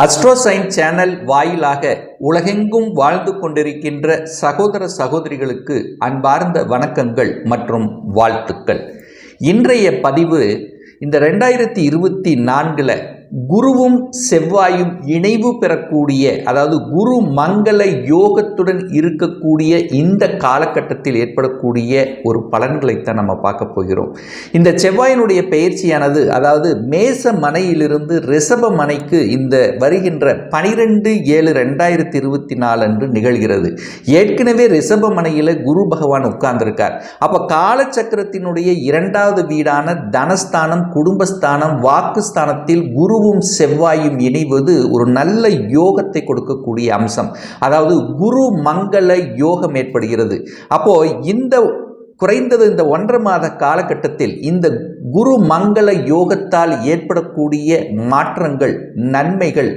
அஸ்ட்ரோசைன் channel வாயிலாக உலகெங்கும் வாழ்ந்து கொண்டிருக்கின்ற சகோதர சகோதரிகளுக்கு அன்பார்ந்த வணக்கங்கள் மற்றும் வாழ்த்துக்கள். இன்றைய பதிவு இந்த ரெண்டாயிரத்தி இருபத்தி நான்கில் குருவும் செவ்வாயும் இணைவு பெறக்கூடிய அதாவது குரு மங்கள யோகத்துடன் இருக்கக்கூடிய இந்த காலகட்டத்தில் ஏற்படக்கூடிய ஒரு பலன்களைத்தான் நம்ம பார்க்க போகிறோம். இந்த செவ்வாயினுடைய பயிற்சியானது அதாவது மேச மனையிலிருந்து ரிசப மனைக்கு இந்த வருகின்ற பனிரெண்டு ஏழு ரெண்டாயிரத்தி இருபத்தி நாலு அன்று நிகழ்கிறது. ஏற்கனவே ரிசப மனையில் குரு பகவான் உட்கார்ந்திருக்கார். அப்போ காலச்சக்கரத்தினுடைய இரண்டாவது வீடான தனஸ்தானம் குடும்பஸ்தானம் வாக்குஸ்தானத்தில் குருவும் செவ்வாயும் இணைவது ஒரு நல்ல யோகத்தை கொடுக்கக்கூடிய அம்சம். அதாவது குரு மங்கள யோகம் ஏற்படுகிறது. அப்போ இந்த குறைந்தது இந்த ஒன்றரை மாத காலகட்டத்தில் இந்த குரு மங்கள யோகத்தால் ஏற்படக்கூடிய மாற்றங்கள் நன்மைகள்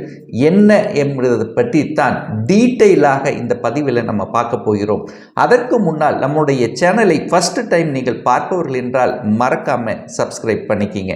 என்ன என்பதை பற்றி தான் டீட்டெயிலாக இந்த பதிவில் நம்ம பார்க்க போகிறோம். அதற்கு முன்னால் நம்முடைய சேனலை ஃபஸ்ட்டு டைம் நீங்கள் பார்ப்பவர்கள் என்றால் மறக்காமல் சப்ஸ்கிரைப் பண்ணிக்கிங்க.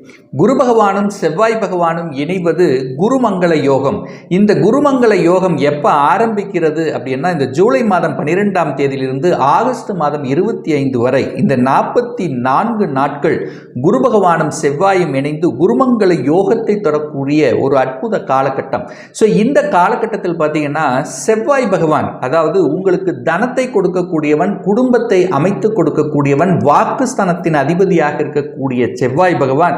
குரு பகவானும் செவ்வாய் பகவானும் இணைவது குருமங்கள யோகம். இந்த குருமங்கள யோகம் எப்போ ஆரம்பிக்கிறது அப்படின்னா இந்த ஜூலை மாதம் பன்னிரெண்டாம் தேதியிலிருந்து ஆகஸ்ட் மாதம் இருபத்தி ஐந்து வரை இந்த நாற்பத்தி நான்கு நாட்கள் குரு பகவானும் செவ்வாயும் இணைந்து குருமங்கள யோகத்தை தொடரக்கூடிய ஒரு அற்புத காலகட்டம். ஸோ இந்த காலகட்டத்தில் பார்த்தீங்கன்னா செவ்வாய் பகவான் அதாவது உங்களுக்கு தனத்தை கொடுக்கக்கூடியவன் குடும்பத்தை அமைத்து கொடுக்கக்கூடியவன் வாக்குஸ்தானத்தின் அதிபதியாக இருக்கக்கூடிய செவ்வாய் பகவான்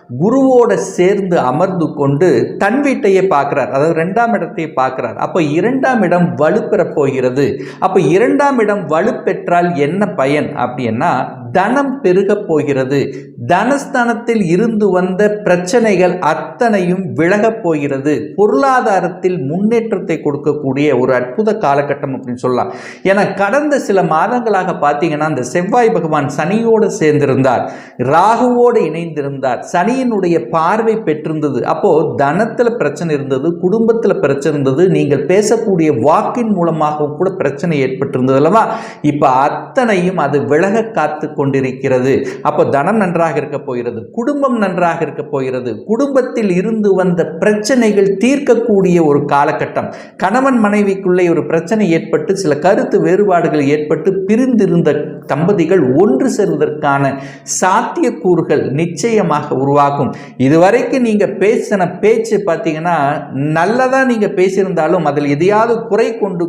குருவோட சேர்ந்து அமர்ந்து கொண்டு தன் வீட்டையே பார்க்கிறார். அதாவது ரெண்டாம் இடத்தையே பார்க்கிறார். அப்போ இரண்டாம் இடம் வலுப்பெறப் போகிறது. அப்போ இரண்டாம் இடம் வலுப்பெற்றால் என்ன பயன் அப்படின்னா தனம் பெருகப் போகிறது. தனஸ்தானத்தில் இருந்து வந்த பிரச்சனைகள் அத்தனையும் விலகப் போகிறது. பொருளாதாரத்தில் முன்னேற்றத்தை கொடுக்கக்கூடிய ஒரு அற்புத காலகட்டம் அப்படின்னு சொல்லலாம். ஏன்னா கடந்த சில மாதங்களாக பார்த்தீங்கன்னா அந்த செவ்வாய் பகவான் சனியோடு சேர்ந்திருந்தார். ராகுவோடு இணைந்திருந்தார். சனி சனியினுடைய பார்வை பெற்றிருந்தது. அப்போ தனத்தில் பிரச்சனை இருந்தது குடும்பத்தில் பிரச்சனை இருந்தது நீங்கள் பேசக்கூடிய வாக்கின் மூலமாகவும் கூட பிரச்சனை ஏற்பட்டிருந்தது அல்லவா? இப்போ அத்தனையும் அது விலக காத்து கொண்டிருக்கிறது. அப்போ தனம் நன்றாக இருக்க போகிறது குடும்பம் நன்றாக இருக்க போகிறது குடும்பத்தில் இருந்து வந்த பிரச்சனைகள் தீர்க்கக்கூடிய ஒரு காலகட்டம். கணவன் மனைவிக்குள்ளே ஒரு பிரச்சனை ஏற்பட்டு சில கருத்து வேறுபாடுகள் ஏற்பட்டு பிரிந்திருந்த தம்பதிகள் ஒன்று சேர்வதற்கான சாத்தியக்கூறுகள் நிச்சயமாக உருவாகும். இதுவரைக்கும் நீங்கள் பேசின பேச்சு பார்த்தீங்கன்னா நல்லதாக நீங்கள் பேசியிருந்தாலும் அதில் எதையாவது குறை கொண்டு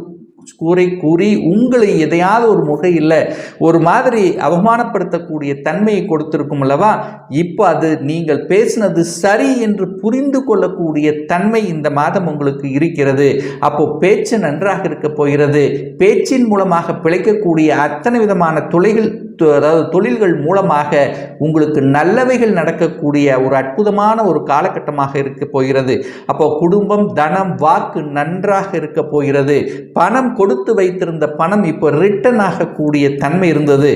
கூரை கூறி உங்களை எதையாவது ஒரு முகையில் ஒரு மாதிரி அவமானப்படுத்தக்கூடிய தன்மையை கொடுத்திருக்கும் அல்லவா? இப்போ அது நீங்கள் பேசினது சரி என்று புரிந்து கொள்ளக்கூடிய தன்மை இந்த மாதம் உங்களுக்கு இருக்கிறது. அப்போ பேச்சு நன்றாக இருக்க போகிறது. பேச்சின் மூலமாக பிழைக்கக்கூடிய அத்தனை விதமான துளைகள் அதாவது தொழில்கள் மூலமாக உங்களுக்கு நல்லவைகள் நடக்கக்கூடிய ஒரு அற்புதமான ஒரு காலகட்டமாக இருக்க போகிறது. அப்போ குடும்பம் தனம் வாக்கு நன்றாக இருக்க போகிறது. பணம் கொடுத்து வைத்திருந்த பணம் இப்போ ரிட்டர்ன் ஆகக்கூடிய தன்மை இருந்தது.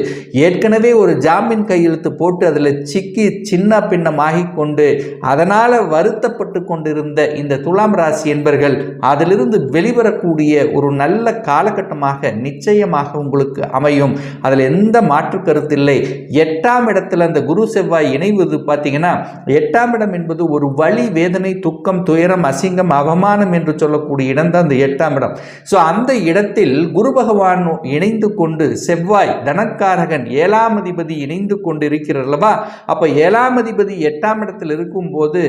ஏற்கனவே ஒரு ஜாமீன் கையெழுத்து போட்டு அதில் சிக்கி சின்ன பின்னமாகி கொண்டு அதனால் வருத்தப்பட்டு கொண்டிருந்த இந்த துலாம் ராசி என்பர்கள் அதிலிருந்து வெளிவரக்கூடிய ஒரு நல்ல காலகட்டமாக நிச்சயமாக உங்களுக்கு அமையும். அதில் எந்த மாற்று கருத்தில்லை எட்டாம் இடத்தில் அந்த குரு செவ்வாய் இணைவது பார்த்தீங்கன்னா எட்டாம் இடம் என்பது ஒரு வழி வேதனை துக்கம் துயரம் அசிங்கம் அவமானம் என்று சொல்லக்கூடிய இடம் தான் அந்த எட்டாம் இடம். ஸோ அந்த இடத்தில் குரு பகவான் இணைந்து கொண்டு செவ்வாய் தனக்காரகன் ஏழாம் அதிபதி இணைந்து கொண்டு இருக்கிறார் அல்லவா அப்போ ஏழாம் அதிபதி எட்டாம் இடத்தில் இருக்கும்போது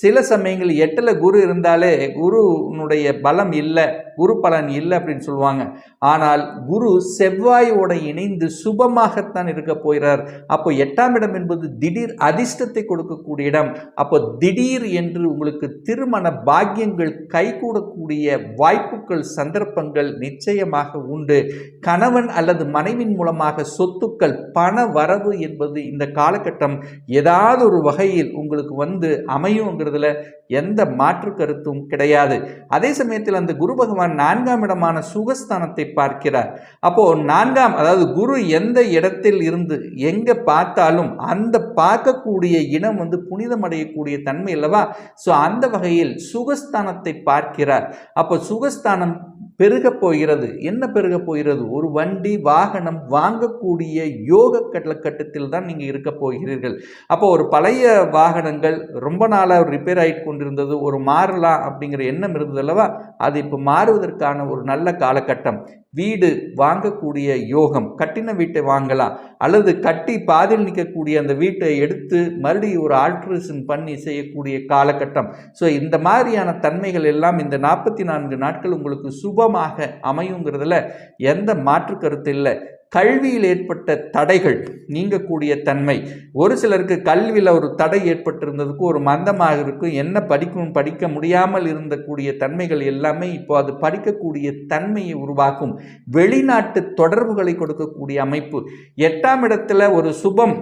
சில சமயங்கள் எட்டில் குரு இருந்தாலே குருனுடைய பலம் இல்லை குரு பலன் இல்லை அப்படின்னு சொல்லுவாங்க. ஆனால் குரு செவ்வாயோட இணைந்து சுபமாகத்தான் இருக்க போகிறார். அப்போ எட்டாம் இடம் என்பது திடீர் அதிர்ஷ்டத்தை கொடுக்கக்கூடிய இடம். அப்போ திடீர் என்று உங்களுக்கு திருமண பாக்கியங்கள் கைகூடக்கூடிய வாய்ப்புகள் சந்தர்ப்பங்கள் நிச்சயமாக உண்டு. கணவன் அல்லது மனைவின் மூலமாக சொத்துக்கள் பண வரவு என்பது இந்த காலகட்டம் ஏதாவது ஒரு வகையில் உங்களுக்கு வந்து அமையுங்கிறதுல எந்த மாற்று கருத்தும் கிடையாது. அதே சமயத்தில் அந்த குரு பகவான் நான்காம் இடமான சுகஸ்தானத்தை பார்க்கிறார். அப்போ நான்காம் அதாவது குரு எந்த இடத்தில் இருந்து எங்கே பார்த்தாலும் அந்த பார்க்கக்கூடிய இனம் வந்து புனிதமடையக்கூடிய தன்மை அல்லவா? ஸோ அந்த வகையில் சுகஸ்தானத்தை பார்க்கிறார். அப்போ சுகஸ்தானம் பெருகப் போகிறது. என்ன பெருகப் போகிறது? ஒரு வண்டி வாகனம் வாங்கக்கூடிய யோக கட்டத்தில் தான் நீங்கள் இருக்க போகிறீர்கள். அப்போ ஒரு பழைய வாகனங்கள் ரொம்ப நாளாக ரிப்பேர் ஆகிட்டு கொண்டிருந்தது ஒரு மாறலாம் அப்படிங்கிற எண்ணம் இருந்தது அல்லவா? அது இப்போ மாறுவதற்கான ஒரு நல்ல காலகட்டம். வீடு வாங்கக்கூடிய யோகம் கட்டின வீட்டை வாங்கலாம் அல்லது கட்டி பாதியில் நிற்கக்கூடிய அந்த வீட்டை எடுத்து மறுபடியும் ஒரு ஆல்ட்ரேஷன் பண்ணி செய்யக்கூடிய காலகட்டம். ஸோ இந்த மாதிரியான தன்மைகள் எல்லாம் இந்த நாற்பத்தி நான்கு நாட்கள் உங்களுக்கு சுபமாக அமையுங்கிறதுல எந்த மாற்று கருத்து இல்லை. கல்வியில் ஏற்பட்ட தடைகள் நீங்கக்கூடிய தன்மை. ஒரு சிலருக்கு கல்வியில் ஒரு தடை ஏற்பட்டிருந்ததுக்கு ஒரு மந்தமாக இருக்கும். என்ன படிக்கும் படிக்க முடியாமல் இருந்தக்கூடிய தன்மைகள் எல்லாமே இப்போ அது படிக்கக்கூடிய தன்மையை உருவாக்கும். வெளிநாட்டு தொடர்புகளை கொடுக்கக்கூடிய அமைப்பு. எட்டாம் இடத்துல ஒரு சுபம்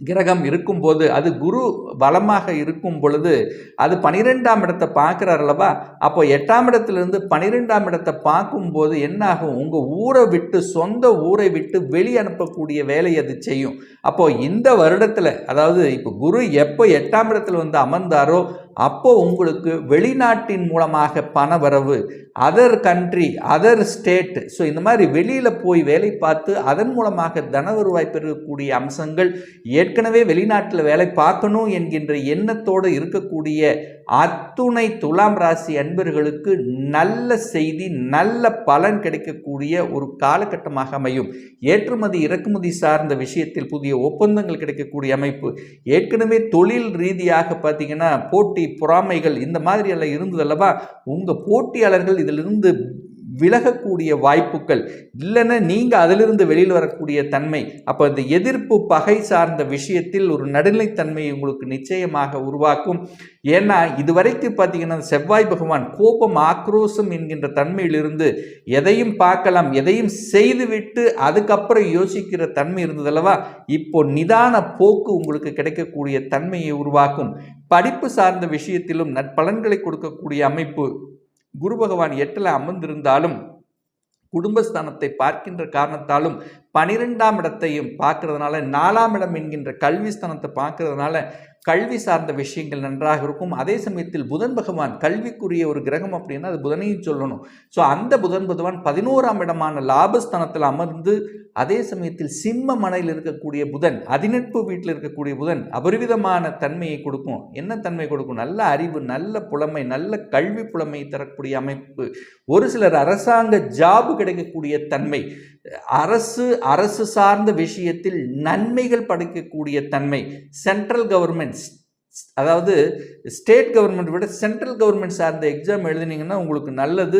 கிரகம் இருக்கும்போது அது குரு பலமாக இருக்கும் பொழுது அது பனிரெண்டாம் இடத்தை பார்க்குறார் அல்லவா? அப்போ எட்டாம் இடத்துலேருந்து பனிரெண்டாம் இடத்தை பார்க்கும்போது என்னாகும்? உங்கள் ஊரை விட்டு சொந்த ஊரை விட்டு வெளி அனுப்பக்கூடிய வேலையை அது செய்யும். அப்போது இந்த வருடத்தில் அதாவது இப்போ குரு எப்போ எட்டாம் இடத்துல வந்து அமர்ந்தாரோ அப்போ உங்களுக்கு வெளிநாட்டின் மூலமாக பண வரவு other country other state so இந்த மாதிரி வெளியில் போய் வேலை பார்த்து அதன் மூலமாக தன வருவாய் பெறக்கூடிய அம்சங்கள் ஏற்கனவே வெளிநாட்டில் வேலை பார்க்கணும் என்கின்ற எண்ணத்தோடு இருக்கக்கூடிய அத்துணை துலாம் ராசி அன்பர்களுக்கு நல்ல செய்தி நல்ல பலன் கிடைக்கக்கூடிய ஒரு காலகட்டமாக அமையும். ஏற்றுமதி இறக்குமதி சார்ந்த விஷயத்தில் புதிய ஒப்பந்தங்கள் கிடைக்கக்கூடிய அமைப்பு. ஏற்கனவே தொழில் ரீதியாக பார்த்தீங்கன்னா போட்டி பொறாமைகள் இந்த மாதிரி எல்லாம் இருந்ததல்லவா உங்கள் போட்டியாளர்கள் இதிலிருந்து விலகக்கூடிய வாய்ப்புகள் இல்லைன்னா நீங்கள் அதிலிருந்து வெளியில் வரக்கூடிய தன்மை அப்போ இந்த எதிர்ப்பு பகை சார்ந்த விஷயத்தில் ஒரு நடுநிலைத்தன்மை உங்களுக்கு நிச்சயமாக உருவாக்கும். ஏன்னா இதுவரைக்கும் பார்த்தீங்கன்னா செவ்வாய் பகவான் கோபம் ஆக்ரோஷம் என்கின்ற தன்மையிலிருந்து எதையும் பார்க்கலாம் எதையும் செய்துவிட்டு அதுக்கப்புறம் யோசிக்கிற தன்மை இருந்ததல்லவா இப்போ நிதான போக்கு உங்களுக்கு கிடைக்கக்கூடிய தன்மையை உருவாக்கும். படிப்பு சார்ந்த விஷயத்திலும் நற்பலன்களை கொடுக்கக்கூடிய அமைப்பு குரு பகவான் எட்டில் அமர்ந்திருந்தாலும் குடும்பஸ்தானத்தை பார்க்கின்ற காரணத்தாலும் பனிரெண்டாம் இடத்தையும் பார்க்கறதுனால நாலாம் இடம் என்கின்ற கல்வி ஸ்தானத்தை பார்க்கறதுனால கல்வி சார்ந்த விஷயங்கள் நன்றாக இருக்கும். அதே சமயத்தில் புதன் பகவான் கல்விக்குரிய ஒரு கிரகம் அப்படின்னா அது புதனையும் சொல்லணும். ஸோ அந்த புதன் பகவான் பதினோராம் இடமான லாபஸ்தானத்தில் அமர்ந்து அதே சமயத்தில் சிம்ம மனையில் இருக்கக்கூடிய புதன் அதிநட்பு வீட்டில் இருக்கக்கூடிய புதன் அபரிவிதமான தன்மையை கொடுக்கும். என்ன தன்மை கொடுக்கும்? நல்ல அறிவு நல்ல புலமை நல்ல கல்வி புலமை தரக்கூடிய அமைப்பு. ஒரு சிலர் அரசாங்க ஜாபு கிடைக்கக்கூடிய தன்மை. அரசு அரசு சார்ந்த விஷயத்தில் நன்மைகள் படைக்கக்கூடிய தன்மை. சென்ட்ரல் கவர்மெண்ட் கவர்மெண்ட்ஸ் அதாவது ஸ்டேட் கவர்மெண்ட் விட சென்ட்ரல் கவர்மெண்ட் சார்ந்த எக்ஸாம் எழுதினீங்கன்னா உங்களுக்கு நல்லது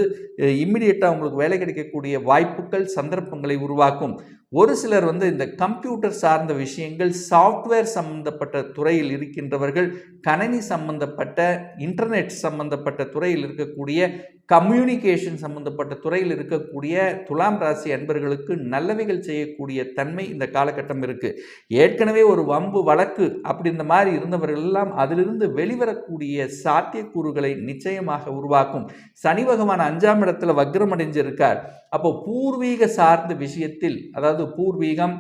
இம்மிடியட்டாக உங்களுக்கு வேலை கிடைக்கக்கூடிய வாய்ப்புகள் சந்தர்ப்பங்களை உருவாக்கும். ஒரு சிலர் வந்து இந்த கம்ப்யூட்டர் சார்ந்த விஷயங்கள் சாஃப்ட்வேர் சம்பந்தப்பட்ட துறையில் இருக்கின்றவர்கள் கணினி சம்பந்தப்பட்ட இன்டர்நெட் சம்பந்தப்பட்ட துறையில் இருக்கக்கூடிய கம்யூனிகேஷன் சம்பந்தப்பட்ட துறையில் இருக்கக்கூடிய துலாம் ராசி அன்பர்களுக்கு நல்லவைகள் செய்யக்கூடிய தன்மை இந்த காலகட்டம் இருக்குது ஏற்கனவே ஒரு வம்பு வழக்கு அப்படி இந்த மாதிரி இருந்தவர்கள் எல்லாம் அதிலிருந்து வெளிவரக்கூடிய சாத்தியக்கூறுகளை நிச்சயமாக உருவாக்கும். சனி பகவான் அஞ்சாம் இடத்துல வக்ரம் அடைஞ்சிருக்கார். அப்போ பூர்வீக சார்ந்த விஷயத்தில் அதாவது பூர்வீகம்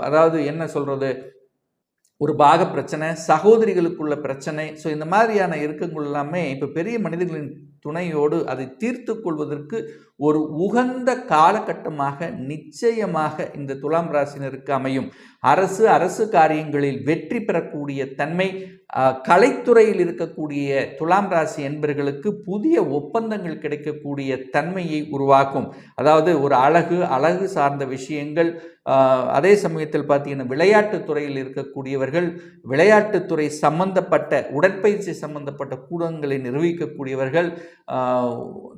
அதாவது என்ன சொல்கிறது ஒரு பாக பிரச்சனை சகோதரிகளுக்குள்ள பிரச்சனை ஸோ இந்த மாதிரியான இருக்கங்கள் எல்லாமே இப்போ பெரிய மனிதர்களின் துணையோடு அதை தீர்த்து கொள்வதற்கு ஒரு உகந்த காலகட்டமாக நிச்சயமாக இந்த துலாம் ராசினருக்கு அமையும். அரசு அரசு காரியங்களில் வெற்றி பெறக்கூடிய தன்மை கலைத்துறையில் இருக்கக்கூடிய துலாம் ராசி என்பர்களுக்கு புதிய ஒப்பந்தங்கள் கிடைக்கக்கூடிய தன்மையை உருவாக்கும். அதாவது ஒரு அழகு அழகு சார்ந்த விஷயங்கள் அதே சமயத்தில் பார்த்தீங்கன்னா விளையாட்டுத் துறையில் இருக்கக்கூடியவர்கள் விளையாட்டுத்துறை சம்பந்தப்பட்ட உடற்பயிற்சி சம்பந்தப்பட்ட கூடங்களை நிர்வகிக்கக்கூடியவர்கள்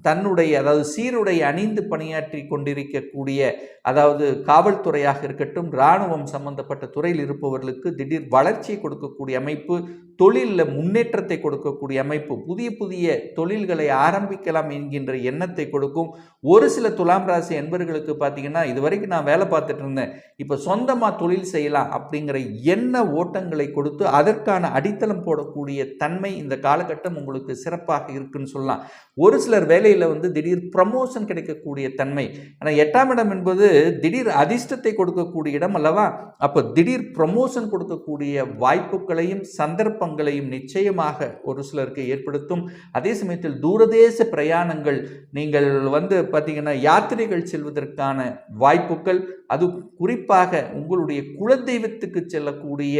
தன்னுடைய அதாவது சீருடை அணிந்து பணியாற்றி கொண்டிருக்கக்கூடிய அதாவது காவல்துறையாக இருக்கட்டும் இராணுவம் சம்பந்தப்பட்ட துறையில் இருப்பவர்களுக்கு திடீர் வளர்ச்சியை கொடுக்கக்கூடிய அமைப்பு தொழிலில் முன்னேற்றத்தை கொடுக்கக்கூடிய அமைப்பு புதிய புதிய தொழில்களை ஆரம்பிக்கலாம் என்கின்ற எண்ணத்தை கொடுக்கும். ஒரு சில துலாம் ராசி என்பர்களுக்கு பார்த்தீங்கன்னா இது வரைக்கும் நான் வேலை பார்த்துட்டு இருந்தேன். இப்போ சொந்தமாக தொழில் செய்யலாம் அப்படிங்கிற எண்ண ஓட்டங்களை கொடுத்து அதற்கான அடித்தளம் போடக்கூடிய தன்மை இந்த காலகட்டம் உங்களுக்கு சிறப்பாக இருக்குன்னு சொல்லலாம். ஒரு சிலர் வேலையில் வந்து திடீர் ப்ரமோஷன் கிடைக்கக்கூடிய தன்மை. ஆனால் எட்டாம் இடம் என்பது திடீர் அதிர்ஷ்டத்தை கொடுக்கக்கூடிய இடம் அல்லவா? அப்போ திடீர் ப்ரமோஷன் கொடுக்கக்கூடிய வாய்ப்புகளையும் சந்தர்ப்பம் குழப்பங்களையும் நிச்சயமாக ஒரு சிலருக்கு ஏற்படுத்தும். அதே சமயத்தில் தூரதேச பிரயாணங்கள் நீங்கள் வந்து பார்த்தீங்கன்னா யாத்திரைகள் செல்வதற்கான வாய்ப்புகள் அது குறிப்பாக உங்களுடைய குலதெய்வத்துக்கு செல்லக்கூடிய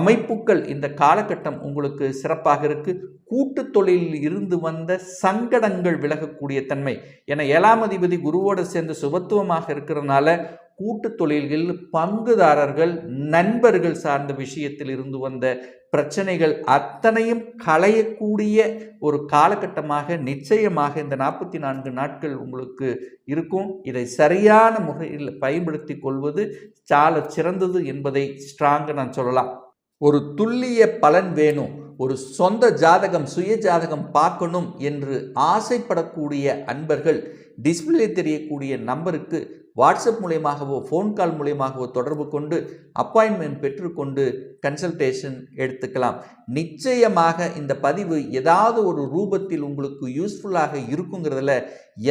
அமைப்புகள் இந்த காலகட்டம் உங்களுக்கு சிறப்பாக இருக்கு. கூட்டு தொழிலில் இருந்து வந்த சங்கடங்கள் விலகக்கூடிய தன்மை. என ஏழாம் அதிபதி குருவோடு சேர்ந்து சுபத்துவமாக இருக்கிறதுனால கூட்டு தொழில்களில் பங்குதாரர்கள் நண்பர்கள் சார்ந்த விஷயத்தில் இருந்து வந்த பிரச்சனைகள் அத்தனையும் களையக்கூடிய ஒரு காலகட்டமாக நிச்சயமாக இந்த நாற்பத்தி நான்கு நாட்கள் உங்களுக்கு இருக்கும். இதை சரியான முறையில் பயன்படுத்தி கொள்வது சால சிறந்தது என்பதை ஸ்ட்ராங்காக நான் சொல்லலாம். ஒரு துல்லிய பலன் வேணும். ஒரு சொந்த ஜாதகம் சுய ஜாதகம் பார்க்கணும் என்று ஆசைப்படக்கூடிய அன்பர்கள் டிஸ்பிளே தெரியக்கூடிய நம்பருக்கு வாட்ஸ்அப் மூலியமாகவோ ஃபோன் கால் மூலியமாகவோ தொடர்பு கொண்டு அப்பாயின்மெண்ட் பெற்றுக்கொண்டு கன்சல்டேஷன் எடுத்துக்கலாம். நிச்சயமாக இந்த பதிவு ஏதாவது ஒரு ரூபத்தில் உங்களுக்கு யூஸ்ஃபுல்லாக இருக்குங்கிறதுல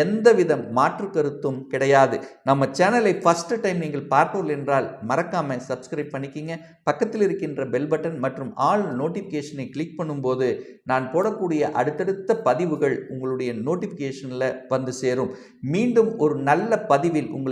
எந்தவித மாற்று கருத்தும் கிடையாது. நம்ம சேனலை ஃபஸ்ட்டு டைம் நீங்கள் பார்ப்பவர்கள் என்றால் மறக்காமல் சப்ஸ்கிரைப் பண்ணிக்கிங்க. பக்கத்தில் இருக்கின்ற பெல் பட்டன் மற்றும் ஆல் நோட்டிஃபிகேஷனை கிளிக் பண்ணும்போது நான் போடக்கூடிய அடுத்தடுத்த பதிவுகள் உங்களுடைய நோட்டிஃபிகேஷனில் வந்து சேரும். மீண்டும் ஒரு நல்ல பதிவில்